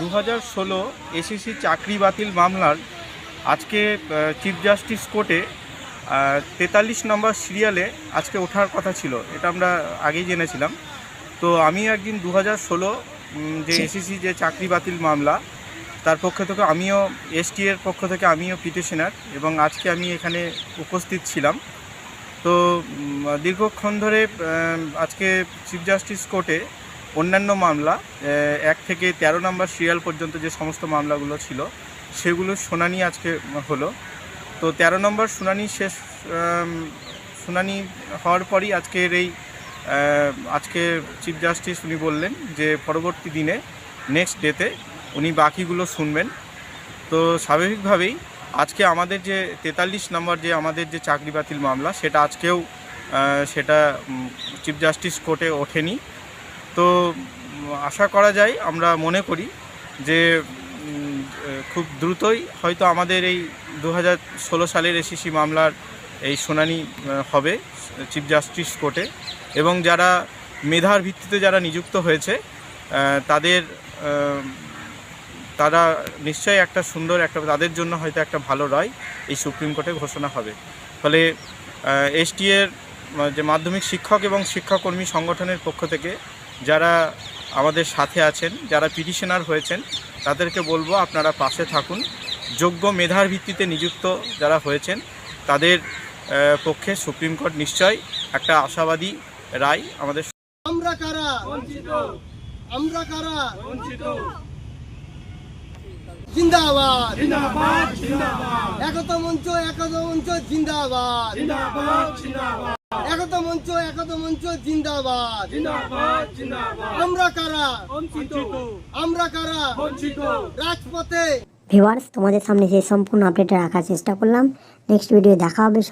দু হাজার ষোলো এসএসসি চাকরি বাতিল মামলার আজকে চিফ জাস্টিস কোর্টে তেতাল্লিশ নম্বর সিরিয়ালে আজকে ওঠার কথা ছিল। এটা আমরা আগেই জেনেছিলাম। তো আমি একদিন দু হাজার ষোলো যে এসএসসি যে চাকরি বাতিল মামলা তার পক্ষ থেকে আমিও এসটি এর পক্ষ থেকে আমিও পিটিশনার এবং আজকে আমি এখানে উপস্থিত ছিলাম। তো দীর্ঘক্ষণ ধরে আজকে চিফ জাস্টিস কোর্টে অন্যান্য মামলা এক থেকে তেরো নম্বর সিরিয়াল পর্যন্ত যে সমস্ত মামলাগুলো ছিল, সেগুলো শুনানি আজকে হলো। তো তেরো নম্বর শুনানি শেষ শুনানি হওয়ার পরই আজকের এই আজকে চিফ জাস্টিস উনি বললেন যে পরবর্তী দিনে নেক্সট ডেতে উনি বাকিগুলো শুনবেন। তো স্বাভাবিকভাবেই আজকে আমাদের যে তেতাল্লিশ নম্বর যে আমাদের যে চাকরি বাতিল মামলা, সেটা আজকেও সেটা চিফ জাস্টিস কোর্টে ওঠেনি। তো আশা করা যায়, আমরা মনে করি যে খুব দ্রুতই হয়তো আমাদের এই দু হাজার ষোলো সালের এসিসি মামলার এই শুনানি হবে চিফ জাস্টিস কোর্টে এবং যারা মেধার ভিত্তিতে যারা নিযুক্ত হয়েছে তাদের তারা নিশ্চয়ই একটা সুন্দর, একটা তাদের জন্য হয়তো একটা ভালো রায় এই সুপ্রিম কোর্টে ঘোষণা হবে। ফলে এসটি এর যে মাধ্যমিক শিক্ষক এবং শিক্ষাকর্মী সংগঠনের পক্ষ থেকে যারা আমাদের সাথে আছেন যারা পিটিশনার হয়েছেন তাদেরকে বলব আপনারা পাশে থাকুন। যোগ্য মেধার ভিত্তিতে নিযুক্ত যারা হয়েছেন তাদের পক্ষে সুপ্রিম কোর্ট নিশ্চয়ই একটা আশাবাদী রায় আমাদের আমরা কারা? আমরা কারা? জিন্দাবাদ। জিন্দাবাদ জিন্দাবাদ। একতা মঞ্চ একতা মঞ্চ জিন্দাবাদ। জিন্দাবাদ জিন্দাবাদ। একত মঞ্চ একত মঞ্চ জিন্দাবাদ। জিন্দাবাদ জিন্দাবাদ। আমরা কারা? আমরা কারা? রাজপথে। ভিভার্স তোমাদের সামনে সেই সম্পূর্ণ আপডেটটা রাখার চেষ্টা করলাম নেক্সট ভিডিও দেখা হবে।